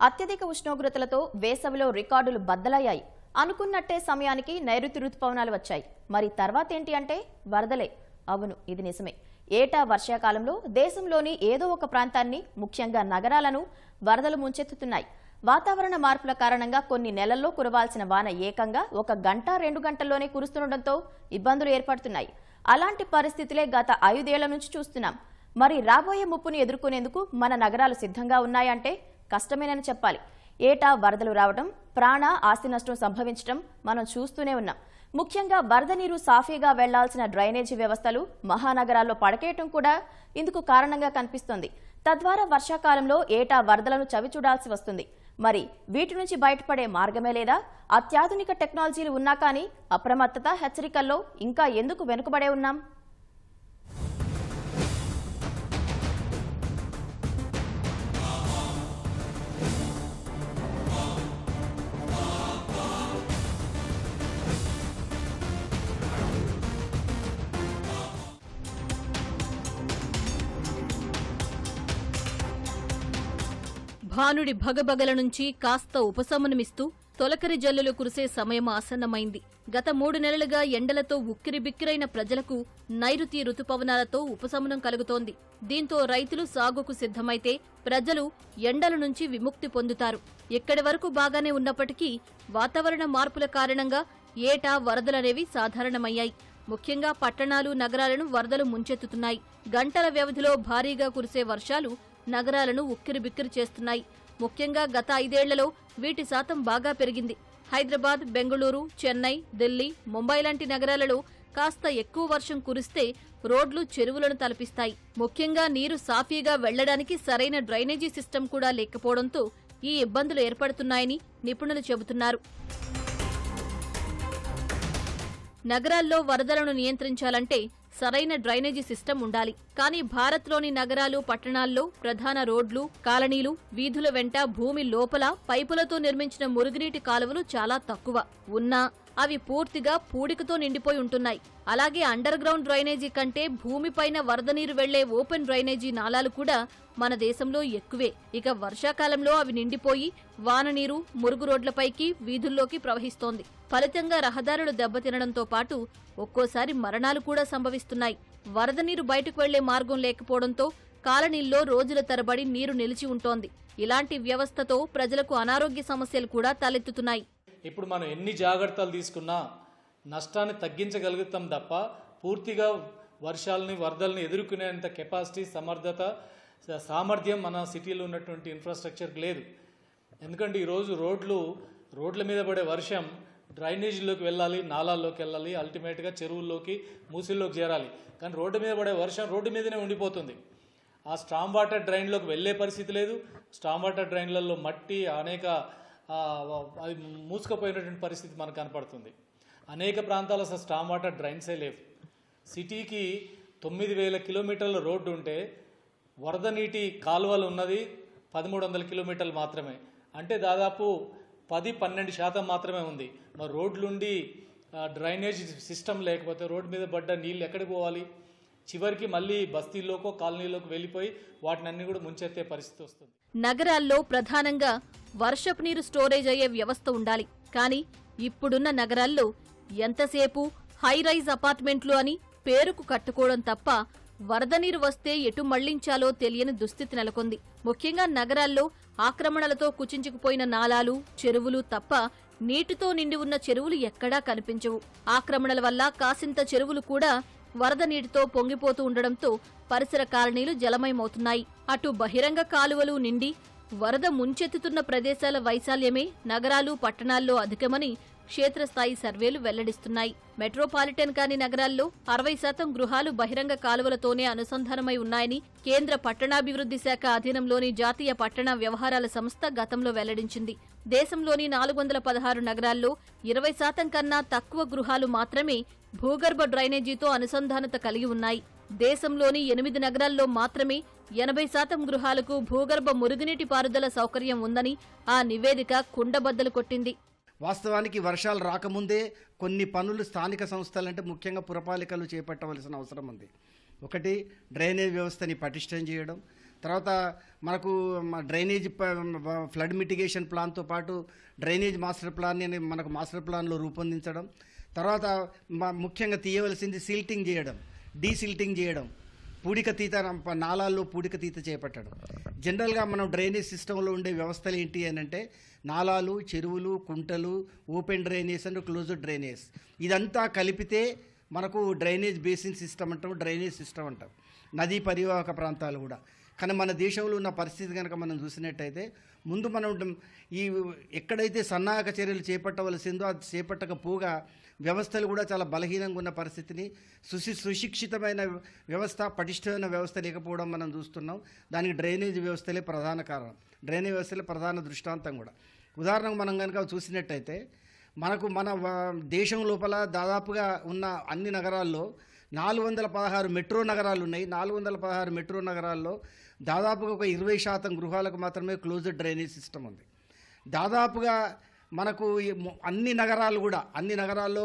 అత్యధిక ఉష్ణోగ్రతలతో వేసవిలో రికార్డులు బద్దలయ్యాయి. అనుకున్నట్టే సమయానికి నైరుతి రుతుపవనాలు వచ్చాయి. మరి తర్వాత ఏంటి అంటే వరదలే. అవును ఇది నిజమే. ఏటా వర్షాకాలంలో దేశంలోని ఏదో ఒక ప్రాంతాన్ని ముఖ్యంగా నగరాలను వరదలు ముంచెత్తుతున్నాయి. వాతావరణ మార్పుల కారణంగా కొన్ని నెలల్లో కురవాల్సిన వాన ఏకంగా ఒక గంట రెండు గంటల్లోనే కురుస్తుండటంతో ఇబ్బందులు ఏర్పడుతున్నాయి. అలాంటి పరిస్థితులే గత ఐదేళ్ళ నుంచి చూస్తున్నాం. మరి రాబోయే ముప్పును ఎదుర్కొనేందుకు మన నగరాలు సిద్ధంగా ఉన్నాయంటే కష్టమేనని చెప్పాలి. ఏటా వరదలు రావడం ప్రాణ ఆస్తి నష్టం సంభవించడం మనం చూస్తూనే ఉన్నాం. ముఖ్యంగా వరద నీరు సాఫీగా వెళ్ళాల్సిన డ్రైనేజీ వ్యవస్థలు మహానగరాల్లో పడకేయటం కూడా ఇందుకు కారణంగా కనిపిస్తోంది. తద్వారా వర్షాకాలంలో ఏటా వరదలను చవిచూడాల్సి వస్తుంది. మరి వీటి నుంచి బయటపడే మార్గమే లేదా? అత్యాధునిక టెక్నాలజీలు ఉన్నా కానీ అప్రమత్తత హెచ్చరికల్లో ఇంకా ఎందుకు వెనుకబడే ఉన్నాం? భానుడి భగభగల నుంచి కాస్త ఉపశమనమిస్తూ తొలకరి జల్లులు కురిసే సమయం ఆసన్నమైంది. గత మూడు నెలలుగా ఎండలతో ఉక్కిరిబిక్కిరైన ప్రజలకు నైరుతి రుతుపవనాలతో ఉపశమనం కలుగుతోంది. దీంతో రైతులు సాగుకు సిద్ధమైతే ప్రజలు ఎండల నుంచి విముక్తి పొందుతారు. ఇక్కడి వరకు బాగానే ఉన్నప్పటికీ వాతావరణ మార్పుల కారణంగా ఏటా వరదలనేవి సాధారణమయ్యాయి. ముఖ్యంగా పట్టణాలు నగరాలను వరదలు ముంచెత్తుతున్నాయి. గంటల వ్యవధిలో భారీగా కురిసే వర్షాలు నగరాలను ఉక్కిరిబిక్కిరి చేస్తున్నాయి. ముఖ్యంగా గత ఐదేళ్ళలో వీటి శాతం బాగా పెరిగింది. హైదరాబాద్ బెంగళూరు చెన్నై ఢిల్లీ ముంబై లాంటి నగరాలలో కాస్త ఎక్కువ వర్షం కురిస్తే రోడ్లు చెరువులను తలపిస్తాయి. ముఖ్యంగా నీరు సాఫీగా వెళ్ళడానికి సరైన డ్రైనేజీ సిస్టమ్ కూడా లేకపోవడంతో ఈ ఇబ్బందులు ఏర్పడుతున్నాయని నిపుణులు చెబుతున్నారు. నగరాల్లో వరదలను నియంత్రించాలంటే సరైన డ్రైనేజీ సిస్టమ్ ఉండాలి. కానీ భారత్లోని నగరాలు పట్టణాల్లో ప్రధాన రోడ్లు కాలనీలు వీధుల వెంట భూమి లోపల పైపులతో నిర్మించిన మురుగునీటి కాలువలు చాలా తక్కువ. ఉన్నా అవి పూర్తిగా పూడికతో నిండిపోయి ఉంటున్నాయి. అలాగే అండర్ గ్రౌండ్ డ్రైనేజీ కంటే భూమిపైన వరద నీరు వెళ్ళే ఓపెన్ డ్రైనేజీ నాలాలు కూడా మన దేశంలో ఎక్కువే. ఇక వర్షాకాలంలో అవి నిండిపోయి వాన నీరు మురుగు రోడ్లపైకి వీధుల్లోకి ప్రవహిస్తోంది. ఫలితంగా రహదారులు దెబ్బతినడంతో పాటు ఒక్కోసారి మరణాలు కూడా సంభవిస్తున్నాయి. వరద నీరు బయటకు వెళ్ళే మార్గం లేకపోవడంతో కాలనీల్లో రోజుల తరబడి నీరు నిలిచి ఉంటోంది. ఇలాంటి వ్యవస్థతో ప్రజలకు అనారోగ్య సమస్యలు కూడా తలెత్తుతున్నాయి. ఇప్పుడు మనం ఎన్ని జాగ్రత్తలు తీసుకున్నా నష్టాన్ని తగ్గించగలుగుతాం తప్ప పూర్తిగా వర్షాలని వరదల్ని ఎదుర్కొనేంత కెపాసిటీ సమర్థత సామర్థ్యం మన సిటీలో ఉన్నటువంటి ఇన్ఫ్రాస్ట్రక్చర్కి లేదు. ఎందుకంటే ఈరోజు రోడ్లు రోడ్ల మీద పడే వర్షం డ్రైనేజీలోకి వెళ్ళాలి నాలాల్లోకి వెళ్ళాలి అల్టిమేట్గా చెరువుల్లోకి మూసిల్లోకి చేరాలి. కానీ రోడ్డు మీద పడే వర్షం రోడ్డు మీదనే ఉండిపోతుంది. ఆ స్ట్రామ్ వాటర్ డ్రైన్లోకి వెళ్ళే పరిస్థితి లేదు. స్ట్రామ్ వాటర్ డ్రైన్లలో మట్టి అనేక అది మూసుకుపోయినటువంటి పరిస్థితి మనకు కనపడుతుంది. అనేక ప్రాంతాల అసలు స్టామ్ వాటర్ డ్రైన్సే లేవు. సిటీకి తొమ్మిది వేల కిలోమీటర్ల రోడ్డు ఉంటే వరద నీటి కాలువలు ఉన్నది పదమూడు వందల కిలోమీటర్లు మాత్రమే. అంటే దాదాపు పది పన్నెండు శాతం మాత్రమే ఉంది. మరి రోడ్లుండి డ్రైనేజ్ సిస్టమ్ లేకపోతే రోడ్డు మీద పడ్డ నీళ్ళు ఎక్కడికి పోవాలి? చివరికి మళ్ళీ బస్తీల్లోకో కాలనీలోకి వెళ్ళిపోయి వాటిని అన్ని కూడా ముంచెత్తే పరిస్థితి వస్తుంది. నగరాల్లో ప్రధానంగా వర్షపు నీరు స్టోరేజ్ అయ్యే వ్యవస్థ ఉండాలి. కానీ ఇప్పుడున్న నగరాల్లో ఎంతసేపు హైరైజ్ అపార్ట్మెంట్లు అని పేరుకు కట్టుకోవడం తప్ప వరద నీరు వస్తే ఎటు మళ్ళించాలో తెలియని దుస్థితి నెలకొంది. ముఖ్యంగా నగరాల్లో ఆక్రమణలతో కుచించుకుపోయిన నాలాలు చెరువులు తప్ప నీటితో నిండి ఉన్న చెరువులు ఎక్కడా కనిపించవు. ఆక్రమణల వల్ల కాసింత చెరువులు కూడా వరద నీటితో పొంగిపోతూ ఉండడంతో పరిసర కాలనీలు జలమయమవుతున్నాయి. అటు బహిరంగ కాలువలు నిండి వరద ముంచెత్తుతున్న ప్రదేశాల వైశాల్యమే నగరాలు పట్టణాల్లో అధికమని క్షేత్రస్థాయి సర్వేలు వెల్లడిస్తున్నాయి. మెట్రోపాలిటన్ కాని నగరాల్లో అరవై శాతం గృహాలు బహిరంగ కాలువలతోనే అనుసంధానమై ఉన్నాయని కేంద్ర పట్టణాభివృద్ధి శాఖ అధీనంలోని జాతీయ పట్టణ వ్యవహారాల సంస్థ గతంలో వెల్లడించింది. దేశంలోని నాలుగు వందల పదహారు నగరాల్లో ఇరవై శాతం కన్నా తక్కువ గృహాలు మాత్రమే భూగర్భ డ్రైనేజీతో అనుసంధానత కలిగి ఉన్నాయి. దేశంలోని ఎనిమిది నగరాల్లో మాత్రమే ఎనభై శాతం గృహాలకు భూగర్భ మురుగునీటి పారుదల సౌకర్యం ఉందని ఆ నివేదిక కుండబద్దలు కొట్టింది. వాస్తవానికి వర్షాలు రాకముందే కొన్ని పనులు స్థానిక సంస్థలంటే ముఖ్యంగా పురపాలికలు చేపట్టవలసిన అవసరం ఉంది. ఒకటి డ్రైనేజ్ వ్యవస్థని పటిష్టం చేయడం. తర్వాత మనకు డ్రైనేజ్ ఫ్లడ్ మిటిగేషన్ ప్లాన్తో పాటు డ్రైనేజ్ మాస్టర్ ప్లాన్ అని మనకు మాస్టర్ ప్లాన్లో రూపొందించడం. తర్వాత మ- ముఖ్యంగా తీయవలసింది సిల్టింగ్ చేయడం డీసిల్టింగ్ చేయడం. పూడిక తీత నాలాల్లో పూడిక తీత చేపట్టడం. జనరల్గా మనం డ్రైనేజ్ సిస్టంలో ఉండే వ్యవస్థలు ఏంటి అని అంటే నాలాలు చెరువులు కుంటలు open drainage and closed drainage. ఇదంతా కలిపితే మనకు డ్రైనేజ్ బేసిన్ సిస్టమ్ అంటాం డ్రైనేజ్ సిస్టమ్ అంటాం. నదీ పరివాహక ప్రాంతాలు కూడా. కానీ మన దేశంలో ఉన్న పరిస్థితి కనుక మనం చూసినట్టయితే ముందు మనం ఈ ఎక్కడైతే సన్నాహక చర్యలు చేపట్టవలసిందో అది చేపట్టకపోగా వ్యవస్థలు కూడా చాలా బలహీనంగా ఉన్న పరిస్థితిని సుశి సుశిక్షితమైన వ్యవస్థ పటిష్టమైన వ్యవస్థ లేకపోవడం మనం చూస్తున్నాం. దానికి డ్రైనేజ్ వ్యవస్థలే ప్రధాన కారణం. డ్రైనేజ్ వ్యవస్థలే ప్రధాన దృష్టాంతం కూడా. ఉదాహరణకు మనం కనుక చూసినట్టయితే మనకు మన దేశం లోపల దాదాపుగా ఉన్న అన్ని నగరాల్లో నాలుగు వందల పదహారు మెట్రో నగరాలు ఉన్నాయి. నాలుగు వందల పదహారు మెట్రో నగరాల్లో దాదాపుగా ఒక ఇరవై శాతం గృహాలకు మాత్రమే క్లోజ్డ్ డ్రైనేజ్ సిస్టమ్ ఉంది. దాదాపుగా మనకు అన్ని నగరాలు కూడా అన్ని నగరాల్లో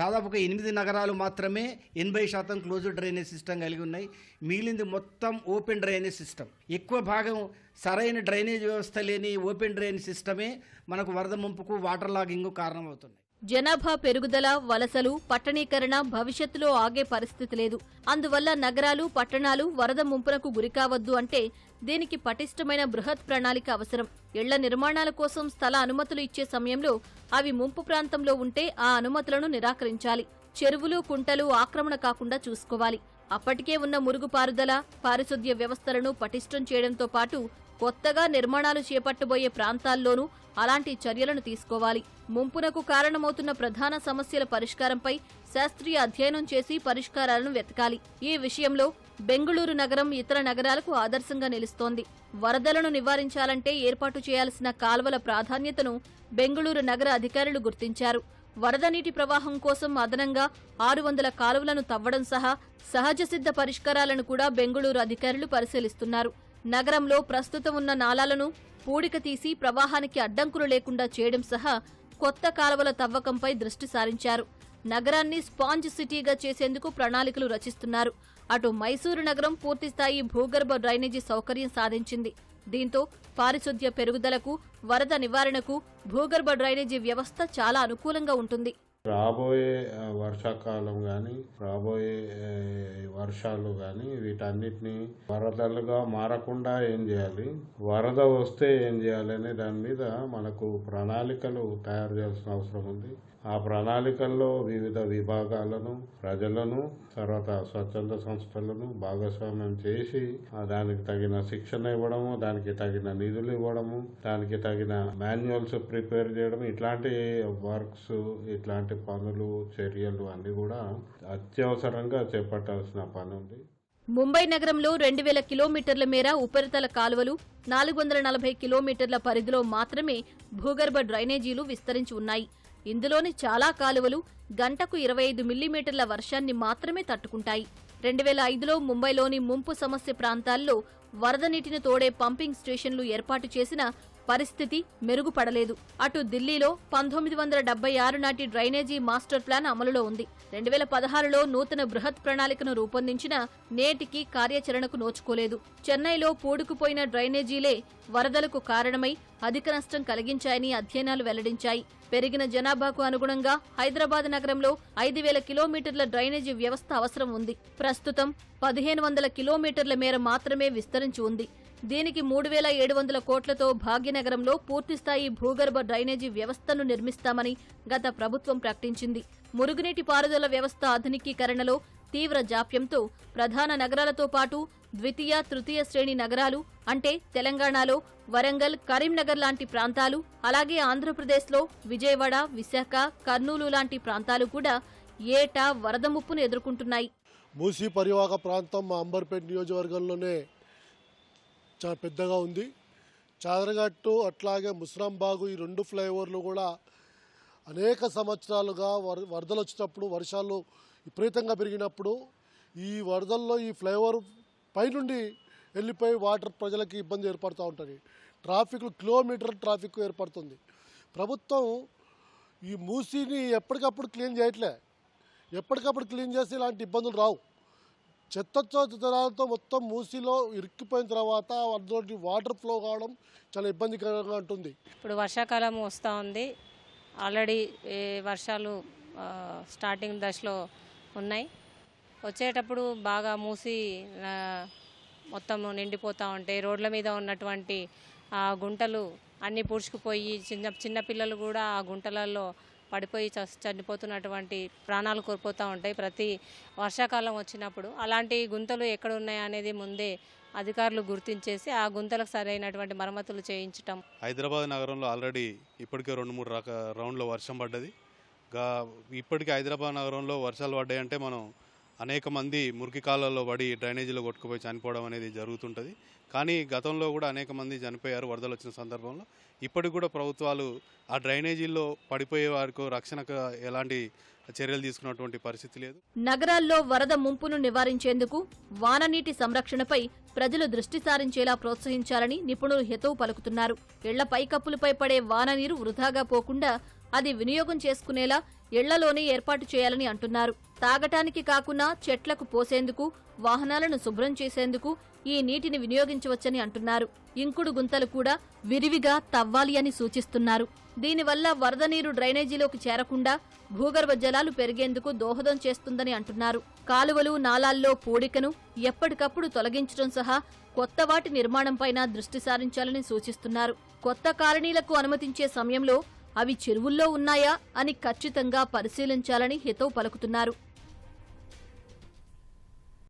దాదాపుగా ఎనిమిది నగరాలు మాత్రమే ఎనభై శాతం క్లోజ్డ్ డ్రైనేజ్ సిస్టమ్ కలిగి ఉన్నాయి. మిగిలింది మొత్తం ఓపెన్ డ్రైనేజ్ సిస్టమ్ ఎక్కువ భాగం సరైన డ్రైనేజ్ వ్యవస్థ లేని ఓపెన్ డ్రైనేజ్ సిస్టమే మనకు వరద ముంపుకు వాటర్ లాగింగ్ కారణమవుతున్నాయి. జనాభా పెరుగుదల వలసలు పట్టణీకరణ భవిష్యత్తులో ఆగే పరిస్థితి లేదు. అందువల్ల నగరాలు పట్టణాలు వరద ముంపునకు గురికావద్దు అంటే దీనికి పటిష్టమైన బృహత్ ప్రణాళిక అవసరం. ఇళ్ళ నిర్మాణాల కోసం స్థల అనుమతులు ఇచ్చే సమయంలో అవి ముంపు ప్రాంతంలో ఉంటే ఆ అనుమతులను నిరాకరించాలి. చెరువులు కుంటలు ఆక్రమణ కాకుండా చూసుకోవాలి. అప్పటికే ఉన్న మురుగుపారుదల పారిశుద్ధ్య వ్యవస్థలను పటిష్టం చేయడంతో పాటు కొత్తగా నిర్మాణాలు చేపట్టబోయే ప్రాంతాల్లోనూ అలాంటి చర్యలను తీసుకోవాలి. ముంపునకు కారణమవుతున్న ప్రధాన సమస్యల పరిష్కారంపై శాస్త్రీయ అధ్యయనం చేసి పరిష్కారాలను వెతకాలి. ఈ విషయంలో బెంగళూరు నగరం ఇతర నగరాలకు ఆదర్శంగా నిలుస్తోంది. వరదలను నివారించాలంటే ఏర్పాటు చేయాల్సిన కాల్వల ప్రాధాన్యతను బెంగళూరు నగర అధికారులు గుర్తించారు. వరద నీటి ప్రవాహం కోసం అదనంగా ఆరు వందల కాలువలను తవ్వడం సహా సహజ సిద్ధ పరిష్కారాలను కూడా బెంగళూరు అధికారులు పరిశీలిస్తున్నారు. నగరంలో ప్రస్తుతం ఉన్న నాలాలను పూడిక తీసి ప్రవాహానికి అడ్డంకులు లేకుండా చేయడం సహా కొత్త కాలువల తవ్వకంపై దృష్టి సారించారు. నగరాన్ని స్పాంజ్ సిటీగా చేసేందుకు ప్రణాళికలు రచిస్తున్నారు. అటు మైసూరు నగరం పూర్తిస్థాయి భూగర్భ డ్రైనేజీ సౌకర్యం సాధించింది. దీంతో పారిశుద్ధ్య పెరుగుదలకు వరద నివారణకు భూగర్భ డ్రైనేజీ వ్యవస్థ చాలా అనుకూలంగా ఉంటుంది. రాబోయే వర్షాకాలం కానీ రాబోయే వర్షాలు కానీ వీటన్నిటిని వరదలుగా మారకుండా ఏం చేయాలి? వరద వస్తే ఏం చేయాలి అనే దాని మీద మనకు ప్రణాళికలు తయారు చేయాల్సిన అవసరం ఉంది. ఆ ప్రణాళికల్లో వివిధ విభాగాలను ప్రజలను తర్వాత స్వచ్ఛంద సంస్థలను భాగస్వామ్యం చేసి ఆ దానికి తగిన శిక్షణ ఇవ్వడము దానికి తగిన నిధులు ఇవ్వడము దానికి తగిన మాన్యువల్స్ ప్రిపేర్ చేయడం ఇట్లాంటి వర్క్స్ ఇట్లాంటి పనులు చర్యలు అన్నీ కూడా అత్యవసరంగా చేపట్టాల్సిన పని ఉంది. ముంబై నగరంలో రెండు వేల కిలోమీటర్ల మేర ఉపరితల కాలువలు నాలుగు వందల నలభై కిలోమీటర్ల పరిధిలో మాత్రమే భూగర్భ డ్రైనేజీలు విస్తరించి ఉన్నాయి. ఇందులోని చాలా కాలువలు గంటకు ఇరవై ఐదు మిల్లీమీటర్ల వర్షాన్ని మాత్రమే తట్టుకుంటాయి. రెండు వేల ఐదులో ముంబైలోని ముంపు సమస్య ప్రాంతాల్లో వరద నీటిని తోడే పంపింగ్ స్టేషన్లు ఏర్పాటు చేసిన పరిస్థితి మెరుగుపడలేదు. అటు ఢిల్లీలో పంతొమ్మిది వందల డెబ్బై ఆరు నాటి డ్రైనేజీ మాస్టర్ ప్లాన్ అమలులో ఉంది. రెండు వేల పదహారులో నూతన బృహత్ ప్రణాళికను రూపొందించిన నేటికి కార్యాచరణకు నోచుకోలేదు. చెన్నైలో పూడుకుపోయిన డ్రైనేజీలే వరదలకు కారణమై అధిక నష్టం కలిగించాయని అధ్యయనాలు వెల్లడించాయి. పెరిగిన జనాభాకు అనుగుణంగా హైదరాబాద్ నగరంలో ఐదు వేల కిలోమీటర్ల డ్రైనేజీ వ్యవస్థ అవసరం ఉంది. ప్రస్తుతం పదిహేను వందల కిలోమీటర్ల మేర మాత్రమే విస్తరించి ఉంది. దీనికి మూడు వేల ఏడు వందల కోట్లతో భాగ్యనగరంలో పూర్తిస్థాయి భూగర్భ డ్రైనేజీ వ్యవస్థను నిర్మిస్తామని గత ప్రభుత్వం ప్రకటించింది. మురుగునీటి పారుదల వ్యవస్థ ఆధునికీకరణలో తీవ్ర జాప్యంతో ప్రధాన నగరాలతో పాటు ద్వితీయ తృతీయ శ్రేణి నగరాలు అంటే తెలంగాణలో వరంగల్ కరీంనగర్ లాంటి ప్రాంతాలు అలాగే ఆంధ్రప్రదేశ్లో విజయవాడ విశాఖ కర్నూలు లాంటి ప్రాంతాలు కూడా ఏటా వరద ముప్పును ఎదుర్కొంటున్నాయి. మూసీ పరివాహక ప్రాంతం మా అంబర్పేట నియోజకవర్గంలోనే చాలా పెద్దగా ఉంది. చాదరగట్టు అట్లాగే ముస్రాంబాగు ఈ రెండు ఫ్లైఓవర్లు కూడా అనేక సంవత్సరాలుగా వర వరదలు వచ్చేటప్పుడు వర్షాలు విపరీతంగా పెరిగినప్పుడు ఈ వరదల్లో ఈ ఫ్లైఓవర్ పైనుండి వెళ్ళిపోయి వాటర్ ప్రజలకి ఇబ్బంది ఏర్పడుతూ ఉంటుంది. ట్రాఫిక్ కిలోమీటర్ ట్రాఫిక్ ఏర్పడుతుంది. ప్రభుత్వం ఈ మూసీని ఎప్పటికప్పుడు క్లీన్ చేయట్లే. ఎప్పటికప్పుడు క్లీన్ చేస్తే ఇలాంటి ఇబ్బందులు రావు. చెత్తతో జనాలతో మొత్తం మూసిలో ఇరిక్కిపోయిన తర్వాత అందులో వాటర్ ఫ్లో కావడం చాలా ఇబ్బందికరంగా ఉంటుంది. ఇప్పుడు వర్షాకాలం వస్తూ ఉంది. ఆల్రెడీ వర్షాలు స్టార్టింగ్ దశలో ఉన్నాయి. వచ్చేటప్పుడు బాగా మూసి మొత్తం నిండిపోతూ ఉంటాయి రోడ్ల మీద ఉన్నటువంటి ఆ గుంటలు అన్నీ పూడ్చుకుపోయి చిన్న చిన్నపిల్లలు కూడా ఆ గుంటలలో పడిపోయి చనిపోతున్నటువంటి ప్రాణాలు కోల్పోతూ ఉంటాయి ప్రతి వర్షాకాలం వచ్చినప్పుడు. అలాంటి గుంతలు ఎక్కడ ఉన్నాయనేది ముందే అధికారులు గుర్తించేసి ఆ గుంతలకు సరైనటువంటి మరమ్మతులు చేయించటం. హైదరాబాద్ నగరంలో ఆల్రెడీ ఇప్పటికే రెండు మూడు రక రౌండ్లో వర్షం పడ్డది. గా ఇప్పటికే హైదరాబాద్ నగరంలో వర్షాలు పడ్డాయంటే మనం అనేక మంది మురికి కాలాల్లో పడి డ్రైనేజీలో కొట్టుకుపోయి చనిపోవడం అనేది జరుగుతుంటుంది. కానీ గతంలో కూడా అనేక మంది చనిపోయారు వరదలు వచ్చిన సందర్భంలో. ఇప్పటికి కూడా ప్రభుత్వాలు ఆ డ్రైనేజీల్లో పడిపోయే వారికి రక్షణకు ఎలాంటి చర్యలు తీసుకున్నటువంటి పరిస్థితి లేదు. నగరాల్లో వరద ముంపును నివారించేందుకు వాననీటి సంరక్షణపై ప్రజలు దృష్టి సారించేలా ప్రోత్సహించాలని నిపుణులు హితవు పలుకుతున్నారు. ఇళ్ళ పైకప్పులపై పడే వాన నీరు వృధాగా పోకుండా అది వినియోగం చేసుకునేలా ఇళ్ళలోనే ఏర్పాటు చేయాలని అంటున్నారు. తాగటానికి కాకుండా చెట్లకు పోసేందుకు వాహనాలను శుభ్రం చేసేందుకు ఈ నీటిని వినియోగించవచ్చని అంటున్నారు. ఇంకుడు గుంతలు కూడా విరివిగా తవ్వాలి అని సూచిస్తున్నారు. దీనివల్ల వరద నీరు డ్రైనేజీలోకి చేరకుండా భూగర్భ జలాలు పెరిగేందుకు దోహదం చేస్తుందని అంటున్నారు. కాలువలు నాలాల్లో పూడికను ఎప్పటికప్పుడు తొలగించడం సహా కొత్త వాటి నిర్మాణంపైన దృష్టి సారించాలని సూచిస్తున్నారు. కొత్త కాలనీలకు అనుమతించే సమయంలో అవి చెరువుల్లో ఉన్నాయా అని ఖచ్చితంగా పరిశీలించాలని హితవు పలుకుతున్నారు.